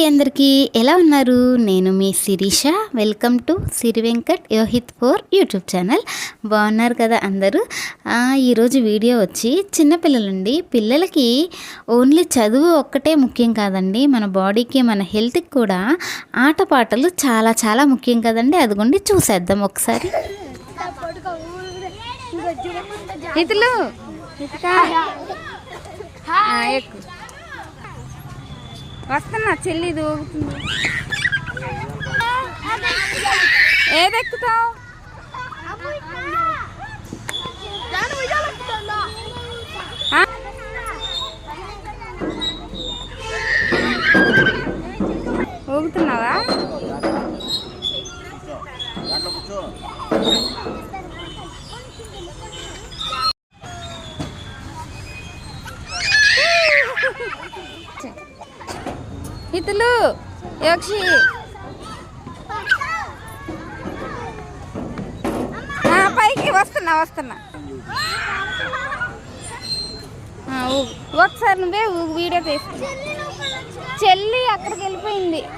అండి అందరికీ. ఎలా ఉన్నారు? నేను మీ Sirisha. Welcome to Siri Venkat Yohith four YouTube channel. బాగున్నారు కదా అందరూ? ఆ, ఈరోజు వీడియో వచ్చి చిన్నపిల్లలండి పిల్లలకి ఓన్లీ చదువు ఒక్కటే ముఖ్యం కాదండి. మన బాడీకి మన హెల్త్కి కూడా ఆటపాటలు చాలా చాలా ముఖ్యం కదండి. అదిగోండి చూసేద్దాం ఒకసారి. ఇతలు వస్తున్నా చెల్లి దూగుతుంది ఏదెక్కుతావు ఇతలు యక్షి. ఆ, పైకి వస్తున్నా వస్తున్నా. ఒకసారి నువ్వే వీడియో తీసుకు. చెల్లి అక్కడికి వెళ్ళిపోయింది.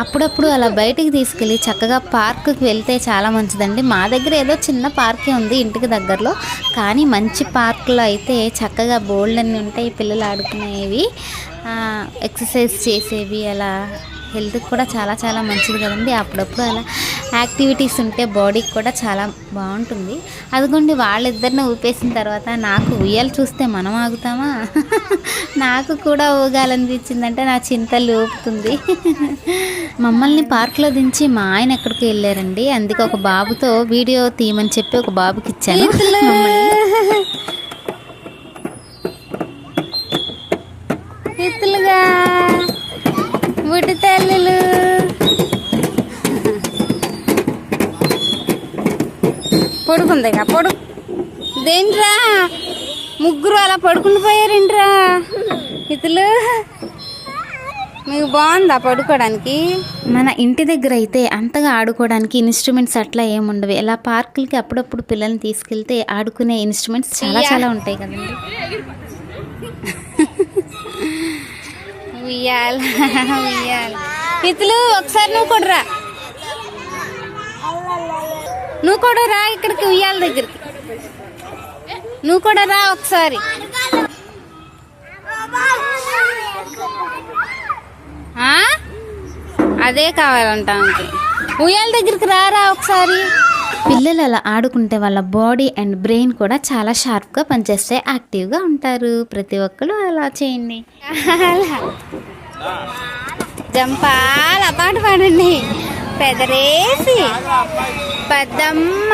అప్పుడప్పుడు అలా బయటికి తీసుకెళ్ళి చక్కగా పార్కుకి వెళ్తే చాలా మంచిదండి. మా దగ్గర ఏదో చిన్న పార్కే ఉంది ఇంటికి దగ్గరలో. కానీ మంచి పార్కులో అయితే చక్కగా బోల్డ్ అన్నీ ఉంటాయి పిల్లలు ఆడుకునేవి. ఎక్సర్సైజ్ చేసేవి అలా హెల్త్కి కూడా చాలా చాలా మంచిది కదండి. అప్పుడప్పుడు అలా యాక్టివిటీస్ ఉంటే బాడీకి కూడా చాలా బాగుంటుంది. అదిగోండి వాళ్ళిద్దరిని ఊపేసిన తర్వాత నాకు ఉయ్యాలు చూస్తే మనం ఆగుతామా? నాకు కూడా ఊగాలనిపించిందంటే నా చింతలు ఊపుతుంది. మమ్మల్ని పార్క్లో దించి మా ఆయన ఎక్కడికి వెళ్ళారండి. అందుకే ఒక బాబుతో వీడియో తీయమని చెప్పి ఒక బాబుకి ఇచ్చాను. ఇత్తులుగా బుట్టి తల్లులు. పడుకుందిగా పడు దేంట్రా ముగ్గురు అలా పడుకుని పోయారేంట్రా? ఇతలు మీకు బాగుందా పడుకోవడానికి మన ఇంటి దగ్గర అయితే అంతగా ఆడుకోవడానికి ఇన్స్ట్రుమెంట్స్ అట్లా ఏముండవు ఇలా పార్కులకి అప్పుడప్పుడు పిల్లల్ని తీసుకెళ్తే ఆడుకునే ఇన్స్ట్రుమెంట్స్ చాలా చాలా ఉంటాయి కదండి. ఉయ్యాల ఉయ్యాల. ఇతలు ఒకసారి నువ్వు కూడా నువ్వు కూడా రా ఇక్కడికి ఉయ్యాల దగ్గరికి. నువ్వు కూడా రా ఒకసారి? అదే కావాలంట. ఉయ్యాల దగ్గరికి రారా ఒకసారి. పిల్లలు అలా ఆడుకుంటే వాళ్ళ బాడీ అండ్ బ్రెయిన్ కూడా చాలా షార్ప్గా పనిచేస్తే యాక్టివ్గా ఉంటారు. ప్రతి ఒక్కరు అలా చేయండి. జంపాల పాట పాడండి. పెదరేసి. పెద్దమ్మ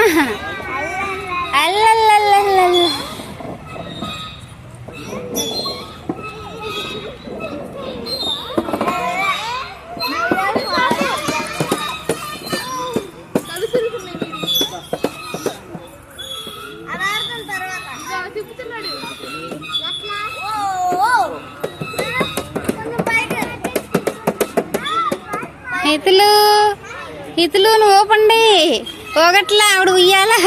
అల్లల్లల్లల్ల ఇతులు ఇతులు నువ్వు ఓపండి పోగట్లా ఆవిడ ఉయ్యాలా?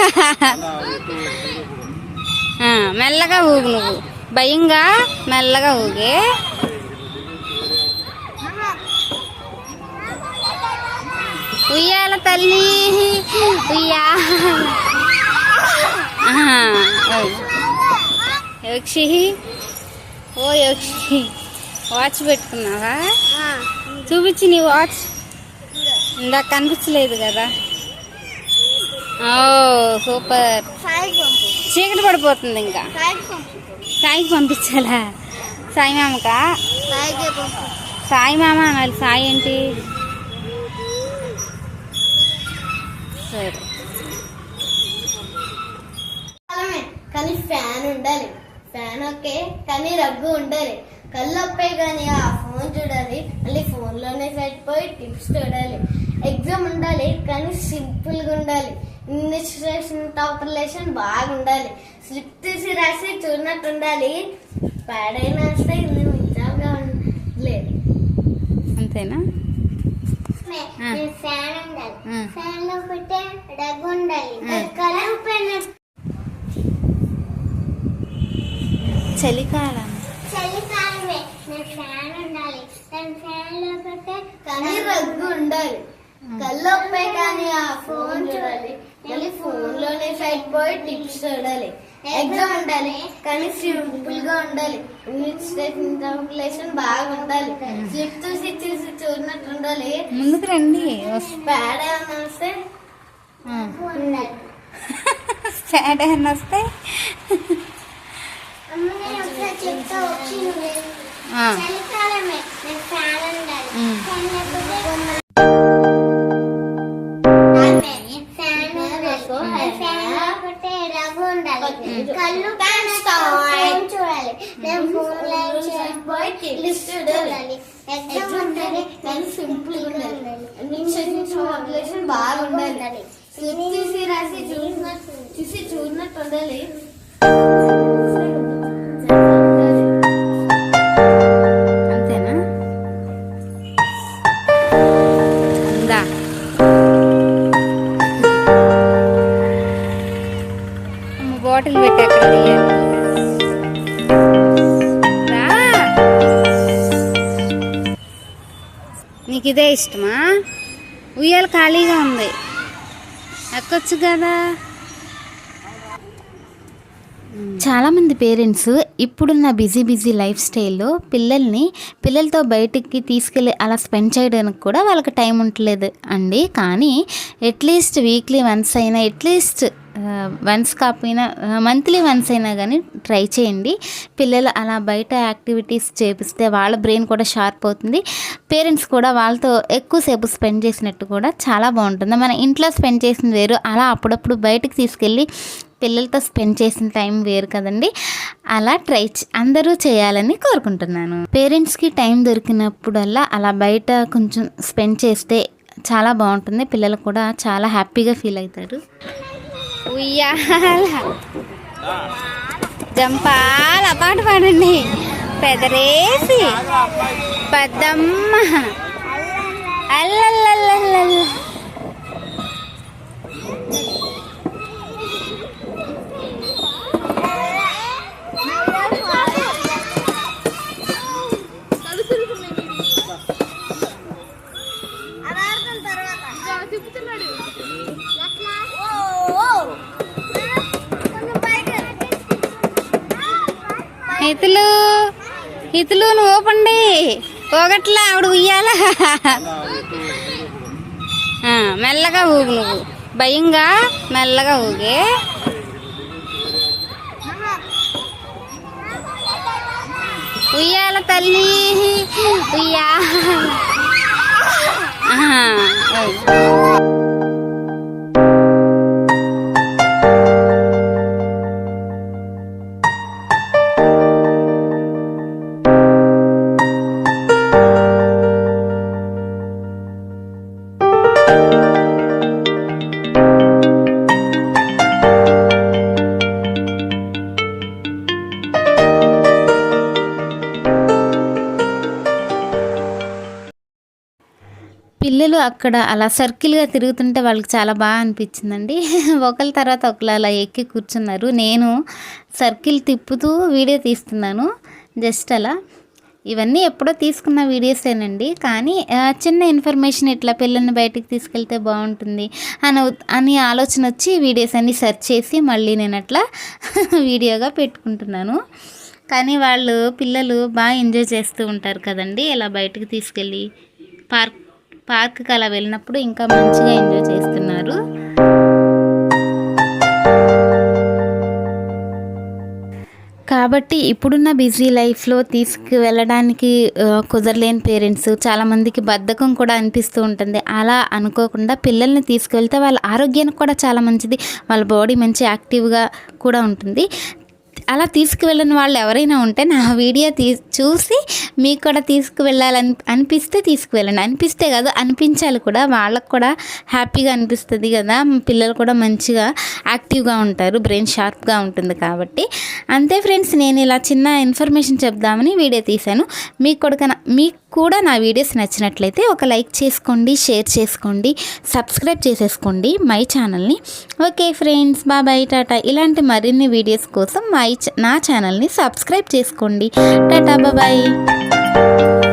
మెల్లగా ఊగు నువ్వు. భయంగా మెల్లగా ఊగే. ఉయ్యాల తల్లి. ఓయ్. యక్షి. ఓ యక్షి. వాచ్ పెట్టుకున్నావా? చూపించి నీ వాచ్ ఇందాక కనిపించలేదు కదా. ఓ సూపర్. చీకటి పడిపోతుంది ఇంకా. సాయికి పంపించాలా? సాయి మామకా? సాయి మామ అనాలి సాయి ఏంటి? సరే. కానీ ఫ్యాన్ ఉండాలి. ఫ్యాన్ ఓకే కానీ రగ్గు ఉండాలి. కళ్ళు కానీ ఆ ఫోన్ ఉండాలి మళ్ళీ ఫోన్లోనే సరిపోయి టిప్స్ చూడాలి. ఎగ్జామ్ ఉండాలి కానీ సింపుల్గా ఉండాలి. ఇన్వెస్టిగేషన్ టాపర్ లెసన్ బాగుండాలి. స్లిప్ తీసి రాసి చూడనట్టు ఉండాలి. పాడైనా వస్తే ఇది నిజంగా లేదు అంతేనా. ఫ్యాన్ ఉండాలి. ఫ్యాన్లో పెట్టే డగ్ ఉండాలి. Colour pen. చలికాలం. చలికాలమే. ఫ్యాన్ ఉండాలి. దాని ఫ్యాన్లో పెట్టే కానీ రగ్గు ఉండాలి. కళ్ళొప్పే కానీ ఆ ఫోన్ చూడాలి. మళ్ళీ ఫోన్లోనే సైడ్ పోయి టిప్స్ చూడాలి. ఎగ్జామ్ ఉండాలి. కానీ సింపుల్గా ఉండాలి బాగా ఉండాలి. స్లిప్ చూసి చూసి చూసినట్టు ఉండాలి. ముందుకు రండి. వస్- ప్యాడ్ ఏమైనా వస్తే సాడ్ ఏమన్నా వస్తే? చెప్తా. చలికాలమే. చూడాలి ఎగ్జామ్ ఉండాలి. కానీ సింపుల్ ఉండాలి. బాగా ఉండాలి. రాసి చూసి చూసినట్టు ఉండాలి. బాటిల్ పెట్టి అక్కడ నీకు ఇదే ఇష్టమా? ఉయ్యాల ఖాళీగా ఉంది. ఎక్కొచ్చు కదా? చాలామంది పేరెంట్స్ ఇప్పుడున్న బిజీ బిజీ లైఫ్ స్టైల్లో పిల్లల్ని పిల్లలతో బయటికి తీసుకెళ్ళి అలా స్పెండ్ చేయడానికి కూడా వాళ్ళకి టైం ఉండలేదు అండి. కానీ అట్లీస్ట్ వీక్లీ వన్స్ అయినా అట్లీస్ట్ వన్స్ కాకపోయినా మంత్లీ వన్స్ అయినా కానీ ట్రై చేయండి. పిల్లలు అలా బయట యాక్టివిటీస్ చేపిస్తే వాళ్ళ బ్రెయిన్ కూడా షార్ప్ అవుతుంది. పేరెంట్స్ కూడా వాళ్ళతో ఎక్కువసేపు స్పెండ్ చేసినట్టు కూడా చాలా బాగుంటుంది. మన ఇంట్లో స్పెండ్ చేసిన వేరు అలా అప్పుడప్పుడు బయటకు తీసుకెళ్ళి పిల్లలతో స్పెండ్ చేసిన టైం వేరు కదండి. అలా ట్రై అందరూ చేయాలని కోరుకుంటున్నాను. పేరెంట్స్కి టైం దొరికినప్పుడల్లా అలా బయట కొంచెం స్పెండ్ చేస్తే చాలా బాగుంటుంది. పిల్లలు కూడా చాలా హ్యాపీగా ఫీల్ అవుతారు. ఉయ్యాల. జంపాల పాట పాడండి. పెదరేసి. పెద్దమ్మ అల్లల్లల్లల్ల ఇతులు నువ్వు ఊపండి పోగట్లా ఆవిడ ఉయ్యాల? మెల్లగా ఊగు నువ్వు. భయంగా మెల్లగా ఊగే. ఉయ్యాల తల్లి. ఉయ్యాల అక్కడ అలా సర్కిల్గా తిరుగుతుంటే వాళ్ళకి చాలా బాగా అనిపించిందండి. ఒకళ్ళ తర్వాత ఒకళ్ళు అలా ఎక్కి కూర్చున్నారు. నేను సర్కిల్ తిప్పుతూ వీడియో తీస్తున్నాను. జస్ట్ అలా. ఇవన్నీ ఎప్పుడో తీసుకున్న వీడియోసేనండి. కానీ చిన్న ఇన్ఫర్మేషన్ ఇట్లా పిల్లల్ని బయటికి తీసుకెళ్తే బాగుంటుంది అని అని ఆలోచన వచ్చి వీడియోస్ అన్ని సెర్చ్ చేసి మళ్ళీ నేను అట్లా వీడియోగా పెట్టుకుంటున్నాను. కానీ వాళ్ళు పిల్లలు బాగా ఎంజాయ్ చేస్తూ ఉంటారు కదండి. ఇలా బయటకు తీసుకెళ్ళి పార్క్ పార్క్కి అలా వెళ్ళినప్పుడు ఇంకా మంచిగా ఎంజాయ్ చేస్తున్నారు. కాబట్టి ఇప్పుడున్న బిజీ లైఫ్లో తీసుకువెళ్ళడానికి వెళ్ళడానికి కుదరలేని పేరెంట్స్ చాలామందికి బద్ధకం కూడా అనిపిస్తూ ఉంటుంది. అలా అనుకోకుండా పిల్లల్ని తీసుకువెళ్తే వాళ్ళ ఆరోగ్యానికి కూడా చాలా మంచిది. వాళ్ళ బాడీ మంచి యాక్టివ్గా కూడా ఉంటుంది. అలా తీసుకువెళ్ళని వాళ్ళు ఎవరైనా ఉంటే నా వీడియో తీ చూసి మీకు కూడా తీసుకువెళ్ళాలని అనిపిస్తే తీసుకువెళ్ళండి. అనిపిస్తే కాదు అనిపించాలి కూడా. వాళ్ళకు కూడా హ్యాపీగా అనిపిస్తుంది కదా. పిల్లలు కూడా మంచిగా యాక్టివ్గా ఉంటారు బ్రెయిన్ షార్ప్గా ఉంటుంది కాబట్టి. అంతే ఫ్రెండ్స్ నేను ఇలా చిన్న ఇన్ఫర్మేషన్ చెప్దామని వీడియో తీశాను. మీకు కూడా మీకు కూడా నా వీడియోస్ నచ్చినట్లయితే ఒక లైక్ చేసుకోండి షేర్ చేసుకోండి సబ్స్క్రైబ్ చేసేసుకోండి మై ఛానల్ని. ఓకే ఫ్రెండ్స్ బాబాయ్ టాటా. ఇలాంటి మరిన్ని వీడియోస్ కోసం మై నా ఛానల్ని సబ్స్క్రైబ్ చేసుకోండి. టాటా బాబాయ్